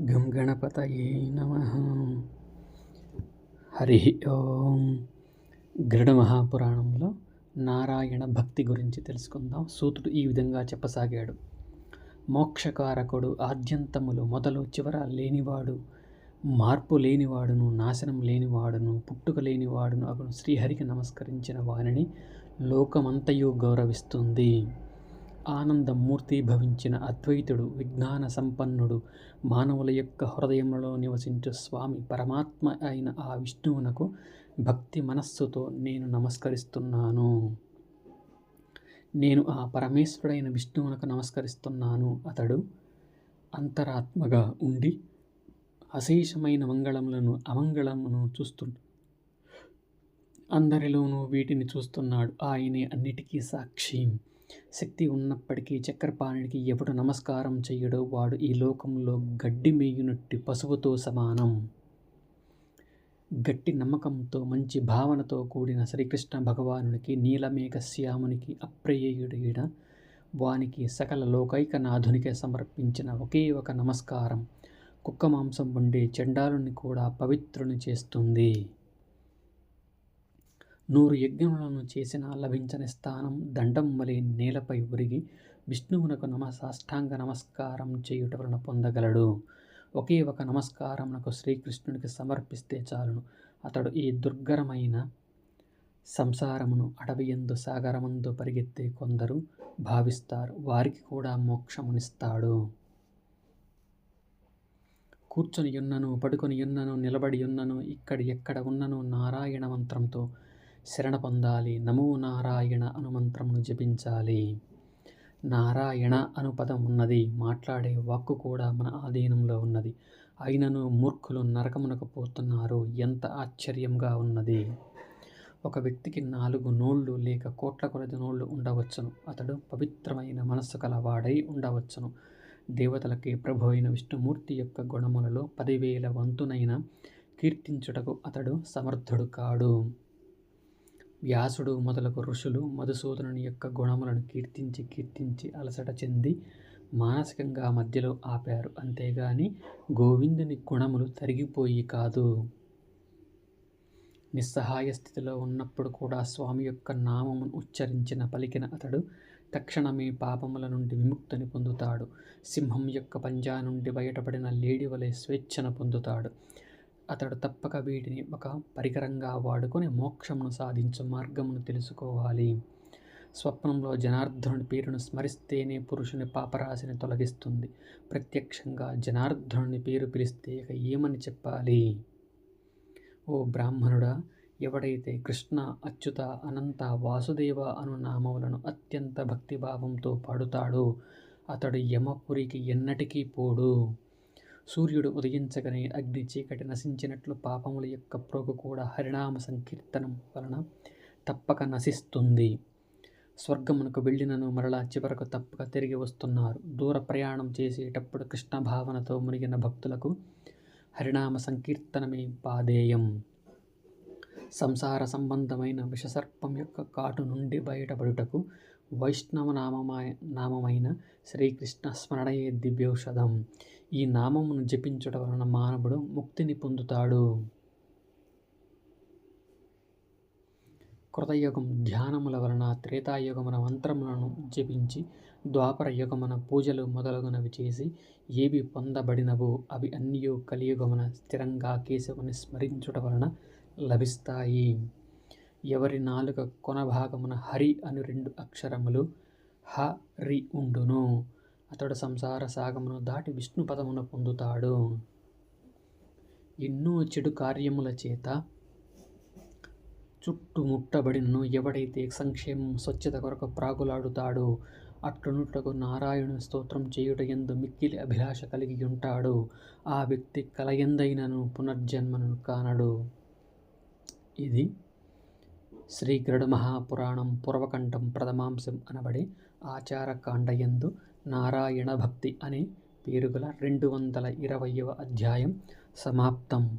గం గణపతయే నమ. హరి ఓం. గరుడ మహాపురాణంలో నారాయణ భక్తి గురించి తెలుసుకుందాం. సూతుడు ఈ విధంగా చెప్పసాగాడు. మోక్షకారకుడు ఆద్యంతములు మొదలు చివర లేనివాడు మార్పు లేనివాడును నాశనం లేనివాడును పుట్టుక లేనివాడును అతను శ్రీహరికి నమస్కరించిన వారిని లోకమంతయు గౌరవిస్తుంది. ఆనందమూర్తి భవించిన అద్వైతుడు విజ్ఞాన సంపన్నుడు మానవుల యొక్క హృదయంలో నివసించు స్వామి పరమాత్మ అయిన ఆ విష్ణువునకు భక్తి మనస్సుతో నేను నమస్కరిస్తున్నాను. నేను ఆ పరమేశ్వరుడైన విష్ణువునకు నమస్కరిస్తున్నాను. అతడు అంతరాత్మగా ఉండి అశేషమైన మంగళములను అమంగళమును చూస్తు అందరిలోనూ వీటిని చూస్తున్నాడు. ఆయనే అన్నిటికీ సాక్షి. శక్తి ఉన్నప్పటికీ చక్రపాణికి ఎవడు నమస్కారం చెయ్యడో వాడు ఈ లోకంలో గడ్డి మేయునట్టి పశువుతో సమానం. గట్టి నమ్మకంతో మంచి భావనతో కూడిన శ్రీకృష్ణ భగవానునికి నీలమేఘ శ్యామునికి అప్రయేయుడైన వానికి సకల లోకైకనాథునికే సమర్పించిన ఒకే ఒక నమస్కారం. కుక్క మాంసం వండే చెండాలుని కూడా పవిత్రుని చేస్తుంది. నూరు యజ్ఞములను చేసిన లభించని స్థానం దండం వలె నేలపై ఒరిగి విష్ణువునకు నమ సాష్టాంగ నమస్కారం చేయుట వలన పొందగలడు. ఒకే ఒక నమస్కారమునకు శ్రీకృష్ణునికి సమర్పిస్తే చాలును. అతడు ఈ దుర్గరమైన సంసారమును అడవియందు సాగరమందు పరిగెత్తే కొందరు భావిస్తారు. వారికి కూడా మోక్షమునిస్తాడు. కూర్చొని ఉన్నను పడుకొని ఉన్నను నిలబడి ఉన్నను ఇక్కడి ఎక్కడ ఉన్నను నారాయణ మంత్రంతో శరణ పొందాలి నమో నారాయణ అను మంత్రమును జపించాలి. నారాయణ అను పదం ఉన్నది. మాట్లాడే వాక్కు కూడా మన ఆధీనంలో ఉన్నది. అయినను మూర్ఖులు నరకమునకు పోతున్నారు. ఎంత ఆశ్చర్యంగా ఉన్నది. ఒక వ్యక్తికి నాలుగు నోళ్ళు లేక కోట్ల కొలది నోళ్ళు ఉండవచ్చును. అతడు పవిత్రమైన మనస్సు కలవాడై ఉండవచ్చును. దేవతలకి ప్రభు అయిన విష్ణుమూర్తి యొక్క గుణములలో పదివేల వంతునైన కీర్తించుటకు అతడు సమర్థుడు కాడు. వ్యాసుడు మొదలగు ఋషులు మధుసూదనుని యొక్క గుణములను కీర్తించి కీర్తించి అలసట చెంది మానసికంగా మధ్యలో ఆపారు. అంతేగాని గోవిందుని గుణములు తరిగిపోయి కాదు. నిస్సహాయ స్థితిలో ఉన్నప్పుడు కూడా స్వామి యొక్క నామమును ఉచ్చరించిన పలికిన అతడు తక్షణమే పాపముల నుండి విముక్తిని పొందుతాడు. సింహం యొక్క పంజా నుండి బయటపడిన లేడి వలె స్వేచ్ఛను పొందుతాడు. అతడు తప్పక వీటిని ఒక పరికరంగా వాడుకొని మోక్షమును సాధించు మార్గమును తెలుసుకోవాలి. స్వప్నంలో జనార్దనుడి పేరును స్మరిస్తేనే పురుషుని పాపరాశిని తొలగిస్తుంది. ప్రత్యక్షంగా జనార్దనుని పేరు పిలిస్తే ఇక ఏమని చెప్పాలి? ఓ బ్రాహ్మణుడా ఎవడైతే కృష్ణ అచ్యుత అనంత వాసుదేవ అను నామములను అత్యంత భక్తిభావంతో పాడుతాడో అతడు యమపురికి ఎన్నటికీ పోడు. సూర్యుడు ఉదయించగానే అగ్ని చీకటి నశించినట్లు పాపముల యొక్క ప్రోగు కూడా హరినామ సంకీర్తనం వలన తప్పక నశిస్తుంది. స్వర్గమునకు వెళ్ళినను మరలా చివరకు తప్పక తిరిగి వస్తున్నారు. దూర ప్రయాణం చేసేటప్పుడు కృష్ణ భావనతో మునిగిన భక్తులకు హరినామ సంకీర్తనమే పాదేయం. సంసార సంబంధమైన విషసర్పం యొక్క కాటు నుండి బయటపడుటకు వైష్ణవ నామమాయ నామమైన శ్రీకృష్ణ స్మరణయే దివ్యౌషధం. ఈ నామమును జపించుట వలన మానవుడు ముక్తిని పొందుతాడు. కృతయుగం ధ్యానముల వలన త్రేతాయుగమున మంత్రములను జపించి ద్వాపర యుగమున పూజలు మొదలగునవి చేసి ఏవి పొందబడినవో అవి అన్నీ కలియుగమున స్థిరంగా కేశవుని స్మరించుట వలన లభిస్తాయి. ఎవరి నాలుక కొన భాగమున హరి అను రెండు అక్షరములు హ రి ఉండును. అతడు సంసార సాగమును దాటి విష్ణు పదమును పొందుతాడు. ఎన్నో చెడు కార్యముల చేత చుట్టుముట్టబడినను ఎవడైతే సంక్షేమం స్వచ్ఛత కొరకు ప్రాగులాడుతాడో అట్లునుటకు నారాయణ స్తోత్రం చేయుట ఎందు మిక్కిలి అభిలాష కలిగి ఉంటాడు. ఆ వ్యక్తి కలయందైనను పునర్జన్మను కానడు. ఇది శ్రీ గరుడ మహాపురాణం పూర్వకంఠం ప్రథమాంశం అనబడే ఆచారకాండయందు నారాయణ భక్తి అనే పేరుగల రెండు వందల ఇరవయవ అధ్యాయం సమాప్తం.